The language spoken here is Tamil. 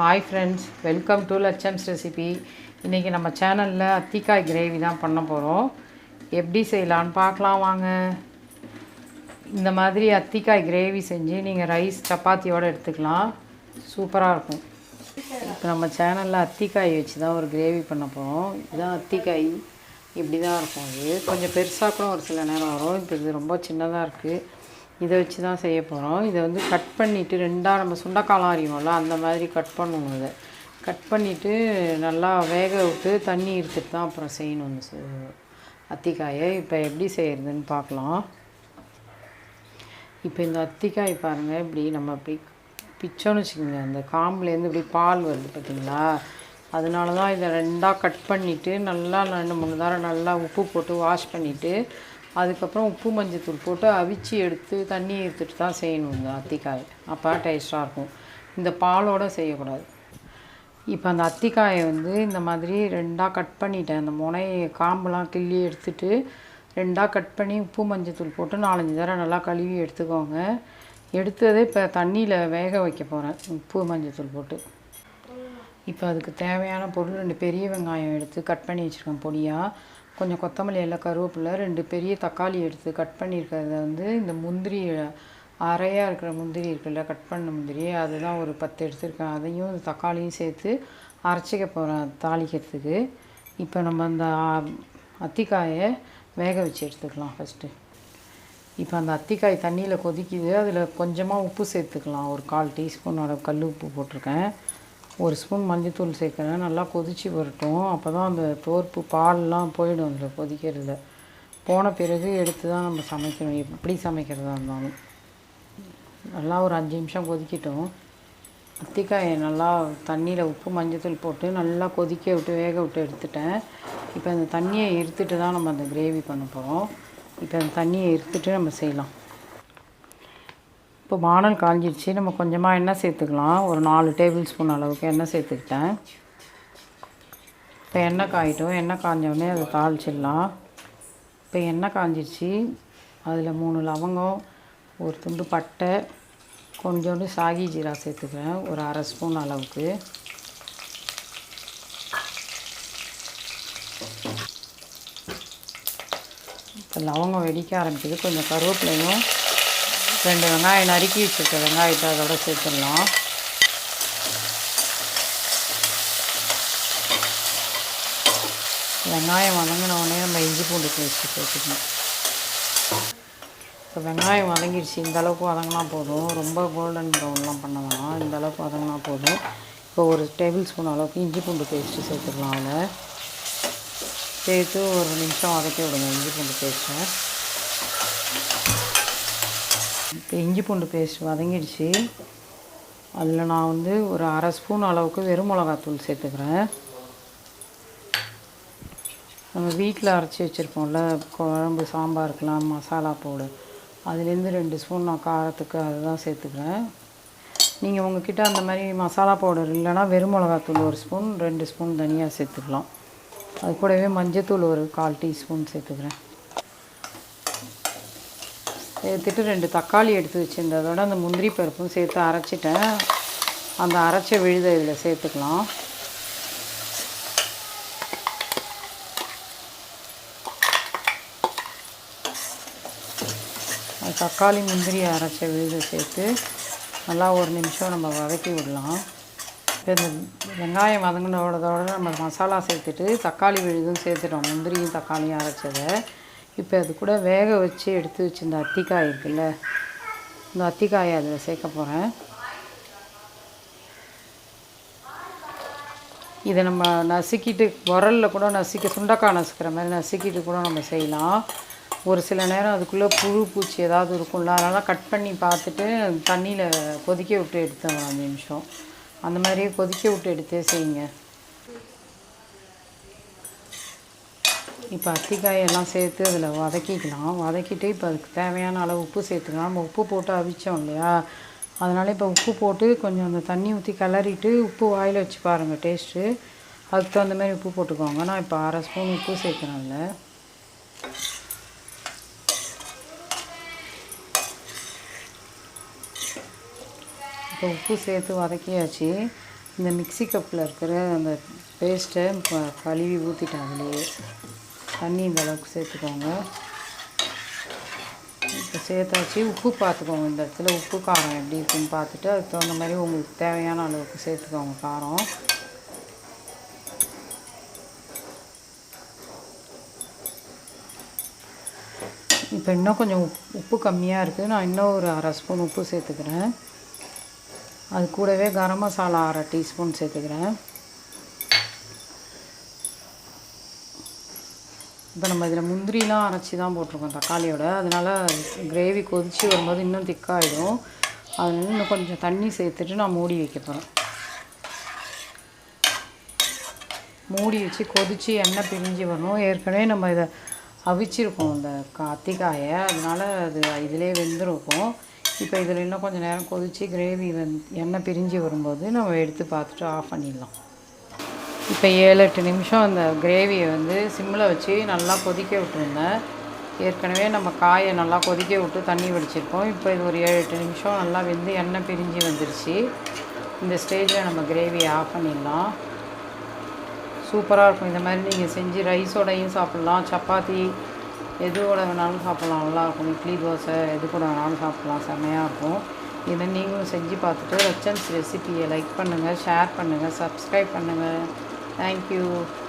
Hi friends welcome to Latcham's recipe இன்றைக்கி நம்ம சேனலில் அத்திக்காய் கிரேவி தான் பண்ண போகிறோம் எப்படி செய்யலான்னு பார்க்கலாம் வாங்க. இந்த மாதிரி அத்திக்காய் கிரேவி செஞ்சு நீங்கள் ரைஸ் சப்பாத்தியோடு எடுத்துக்கலாம். சூப்பராக இருக்கும். இப்போ நம்ம சேனலில் அத்திக்காய் வச்சு தான் ஒரு கிரேவி பண்ண போகிறோம் இதுதான் அத்திக்காய். இப்படி தான் இருக்கும் அது. கொஞ்சம் பெருசாக கூட ஒரு சில நேரம் வரும். இப்போ இது ரொம்ப சின்னதாக இருக்குது இதை வச்சு தான் செய்ய போகிறோம் இதை வந்து கட் பண்ணிவிட்டு ரெண்டாக நம்ம சுண்டக்காலம் அறிவோம்ல அந்த மாதிரி கட் பண்ணணும் இதை. கட் பண்ணிவிட்டு நல்லா வேக விட்டு தண்ணி எடுத்துட்டு தான் அப்புறம் செய்யணும் இந்த அத்திக்காயை. இப்போ எப்படி செய்கிறதுன்னு பார்க்கலாம். இப்போ இந்த அத்திக்காய் பாருங்கள் இப்படி நம்ம இப்படி பிச்சோன்னு வச்சுக்கோங்க அந்த காம்புலேருந்து இப்படி பால் வருது பார்த்தீங்களா அதனால தான் இதை ரெண்டாக கட் பண்ணிவிட்டு நல்லா ரெண்டு மூணு தரம் நல்லா உப்பு போட்டு வாஷ் பண்ணிவிட்டு அதுக்கப்புறம் உப்பு மஞ்சத்தூள் போட்டு அவிச்சு எடுத்து தண்ணி எடுத்துட்டு தான் செய்யணும் இந்த அத்திக்காய். அப்போ டேஸ்ட்டாக இருக்கும். இந்த பாலோடு செய்யக்கூடாது. இப்போ அந்த அத்திக்காயை வந்து இந்த மாதிரி ரெண்டாக கட் பண்ணிட்டேன். அந்த முனை காம்புலாம் கிள்ளி எடுத்துட்டு ரெண்டாக கட் பண்ணி உப்பு மஞ்சத்தூள் போட்டு நாலஞ்சு தடவை நல்லா கழுவி எடுத்துக்கோங்க. எடுத்ததே இப்போ தண்ணியில் வேக வைக்க போகிறேன் உப்பு மஞ்சத்தூள் போட்டு. இப்போ அதுக்கு தேவையான பொருள் ரெண்டு பெரிய வெங்காயம் எடுத்து கட் பண்ணி வச்சுருக்கேன் பொடியாக கொஞ்சம் கொத்தமல்லி எல்லாம் கருவேப்பிலை ரெண்டு பெரிய தக்காளி எடுத்து கட் பண்ணியிருக்கிறத வந்து இந்த முந்திரி அரையாக இருக்கிற முந்திரி இருக்குல்ல கட் பண்ண முந்திரி அதுதான் ஒரு பத்து எடுத்துருக்கேன். அதையும் இந்த தக்காளியும் சேர்த்து அரைச்சிக்க போகிறேன் தாளிக்கிறதுக்கு. இப்போ நம்ம அந்த அத்திக்காயை வேக வச்சு எடுத்துக்கலாம் ஃபஸ்ட்டு இப்போ அந்த அத்திக்காய் தண்ணியில் கொதிக்குது. அதில் கொஞ்சமாக உப்பு சேர்த்துக்கலாம். ஒரு கால் டீஸ்பூனோட கல் உப்பு போட்டிருக்கேன். ஒரு ஸ்பூன் மஞ்சத்தூள் சேர்க்குறேன். நல்லா கொதித்து வரட்டும். அப்போ தான் அந்த தோற்பு பால்லாம் போயிடும் அதில் கொதிக்கிறதுல. போன பிறகு எடுத்து தான் நம்ம சமைக்கணும். எப்படி சமைக்கிறதா இருந்தாலும். நல்லா ஒரு அஞ்சு நிமிஷம் கொதிக்கட்டும். அத்திக்காயை நல்லா தண்ணியில் உப்பு மஞ்சத்தூள் போட்டு நல்லா கொதிக்க விட்டு வேக விட்டு எடுத்துட்டேன். இப்போ அந்த தண்ணியை இருத்துட்டு தான் நம்ம அந்த கிரேவி பண்ண போகிறோம் இப்போ அந்த தண்ணியை இருத்துட்டு நம்ம செய்யலாம். இப்போ வானல் காஞ்சிடுச்சு நம்ம கொஞ்சமாக எண்ணெய் சேர்த்துக்கலாம். ஒரு நாலு டேபிள் ஸ்பூன் அளவுக்கு எண்ணெய் சேர்த்துக்கிட்டேன். இப்போ எண்ணெய் காயிட்டும். எண்ணெய் காஞ்சோடனே அதை தாளிச்சிடலாம். இப்போ எண்ணெய் காஞ்சிடுச்சு அதில் மூணு லவங்கம் ஒரு துண்டு பட்டை கொஞ்சோண்டு சாகி ஜீரா சேர்த்துக்கிறேன். ஒரு அரை ஸ்பூன் அளவுக்கு. இப்போ லவங்கம் வெடிக்க ஆரம்பிக்குது. கொஞ்சம் கருவேப்பிலையும் ரெண்டு வெங்காயம் நறுக்கி வச்சுருக்க வெங்காயத்தை அதோட சேர்த்துடலாம். வெங்காயம் வதங்கின உடனே நம்ம இஞ்சி பூண்டு பேஸ்ட்டு சேர்த்துக்கணும். இப்போ வெங்காயம் வதங்கிடுச்சு இந்த அளவுக்கு வதங்கினா போதும். ரொம்ப கோல்டன் ப்ரௌன்லாம் பண்ண வேணாம். இந்த அளவுக்கு வதங்கினா போதும். இப்போ ஒரு டேபிள் ஸ்பூன் அளவுக்கு இஞ்சி பூண்டு பேஸ்ட்டு சேர்த்துக்கலாம் அதில். சேர்த்து ஒரு நிமிஷம் வதக்கி விடுங்க இஞ்சி பூண்டு பேஸ்ட்டை. இப்போ இஞ்சி பூண்டு பேஸ்ட் வதங்கிடுச்சு. அதில் நான் வந்து ஒரு அரை ஸ்பூன் அளவுக்கு வெறும் மிளகாத்தூள் சேர்த்துக்கிறேன். நம்ம வீட்டில் அரைச்சி வச்சுருப்போம்ல குழம்பு சாம்பாருக்கெலாம் மசாலா பவுடர் அதுலேருந்து ரெண்டு ஸ்பூன் நான் காரத்துக்கு அதுதான் சேர்த்துக்கிறேன். நீங்கள் உங்ககிட்ட அந்த மாதிரி மசாலா பவுடர் இல்லைன்னா வெறும் மிளகாத்தூள் ஒரு ஸ்பூன் ரெண்டு ஸ்பூன் தனியாக சேர்த்துக்கலாம். அது கூடவே மஞ்சத்தூள் ஒரு கால் டீஸ்பூன் சேர்த்துக்கிறேன். சேர்த்துட்டு ரெண்டு தக்காளி எடுத்து வச்சுருந்ததோட அந்த முந்திரி பருப்பும் சேர்த்து அரைச்சிட்டேன். அந்த அரைச்ச விழுத இதில் சேர்த்துக்கலாம். தக்காளி முந்திரி அரைச்ச விழுதை சேர்த்து நல்லா ஒரு நிமிஷம் நம்ம வதக்கி விடலாம். இப்போ இந்த வெங்காயம் வதங்கினோடதோட நம்ம மசாலா சேர்த்துட்டு தக்காளி விழுதும் சேர்த்துட்டோம். முந்திரியும் தக்காளியும் அரைச்சதை. இப்போ அது கூட வேக வச்சு எடுத்து வச்சு இந்த அத்திக்காய் இருக்குல்ல இந்த அத்திக்காயை அதில் சேர்க்க போகிறேன் இதை நம்ம நசுக்கிட்டு உரலில் கூட நசுக்க சுண்டக்காய் நசுக்கிற மாதிரி நசுக்கிட்டு கூட நம்ம செய்யலாம். ஒரு சில நேரம் அதுக்குள்ளே புழு பூச்சி ஏதாவது இருக்கும்ல அதனால் கட் பண்ணி பார்த்துட்டு தண்ணியில் கொதிக்க விட்டு எடுத்தோம் அஞ்சு நிமிஷம். அந்த மாதிரியே கொதிக்க விட்டு எடுத்தே செய்யுங்க. இப்போ அத்திக்காயெல்லாம் சேர்த்து அதில் வதக்கிக்கலாம். வதக்கிட்டு இப்போ அதுக்கு தேவையான அளவு உப்பு சேர்த்துக்கலாம். நம்ம உப்பு போட்டு அவிச்சோம் இல்லையா? அதனால் இப்போ உப்பு போட்டு கொஞ்சம் அந்த தண்ணி ஊற்றி கிளறிட்டு உப்பு வாயில் வச்சு பாருங்கள் டேஸ்ட்டு அதுக்கு தகுந்த மாதிரி உப்பு போட்டுக்கோங்க. நான் இப்போ அரை ஸ்பூன் உப்பு சேர்க்குறேன் இப்போ உப்பு சேர்த்து வதக்கியாச்சு. இந்த மிக்ஸி கப்பில் இருக்கிற அந்த பேஸ்ட்டை ப- கழுவி ஊற்றிட்டேன் அதுலேயே. தண்ணி இந்த அளவுக்கு சேர்த்துக்கோங்க. இப்போ சேர்த்தாச்சு உப்பு பார்த்துக்கோங்க இந்த இடத்துல உப்பு காரம் எப்படி இருக்குன்னு பார்த்துட்டு அதுக்கு தகுந்த மாதிரி உங்களுக்கு தேவையான அளவுக்கு சேர்த்துக்கோங்க காரம். இப்போ இன்னும் கொஞ்சம் உப் உப்பு கம்மியாக இருக்குது நான் இன்னும் ஒரு அரை ஸ்பூன் உப்பு சேர்த்துக்கிறேன். அது கூடவே கரம் மசாலா அரை டீஸ்பூன் சேர்த்துக்கிறேன். இப்போ நம்ம இதில் முந்திரிலாம் அரைச்சி தான் போட்டிருக்கோம் தக்காளியோட. அதனால் கிரேவி கொதித்து வரும்போது இன்னும் திக்காயிடும். அதனால இன்னும் கொஞ்சம் தண்ணி சேர்த்துட்டு நான் மூடி வைக்க போகிறேன் மூடி வச்சு கொதித்து எண்ணெய் பிரிஞ்சு வரணும் ஏற்கனவே நம்ம இதை அவிச்சிருக்கோம் இந்த அத்திக்காயை. அதனால் அது இதிலே வெந்திருக்கும். இப்போ இதில் இன்னும் கொஞ்சம் நேரம் கொதித்து கிரேவி வந் எண்ணெய் பிரிஞ்சு வரும்போது நம்ம எடுத்து பார்த்துட்டு ஆஃப் பண்ணிடலாம். இப்போ ஏழு எட்டு நிமிஷம் அந்த கிரேவியை வந்து சிம்மில் வச்சு நல்லா கொதிக்க விட்டுருந்தேன். ஏற்கனவே நம்ம காயை நல்லா கொதிக்க விட்டு தண்ணி வடிச்சிருக்கோம். இப்போ இது ஒரு ஏழு எட்டு நிமிஷம் நல்லா வெந்து எண்ணெய் பிரிஞ்சு வந்துருச்சு. இந்த ஸ்டேஜில் நம்ம கிரேவியை ஆஃப் பண்ணிடலாம். சூப்பராக இருக்கும். இந்த மாதிரி நீங்கள் செஞ்சு ரைஸோடையும் சாப்பிட்லாம். சப்பாத்தி எதுவோட வேணாலும் சாப்பிட்லாம். நல்லாயிருக்கும் இட்லி தோசை எது கூட வேணாலும் சாப்பிட்லாம். செம்மையாக இருக்கும். இதை நீங்களும் செஞ்சு பார்த்துட்டு ரச்சன்ஸ் ரெசிபியை லைக் பண்ணுங்கள் ஷேர் பண்ணுங்கள் சப்ஸ்கிரைப் பண்ணுங்கள். Thank you.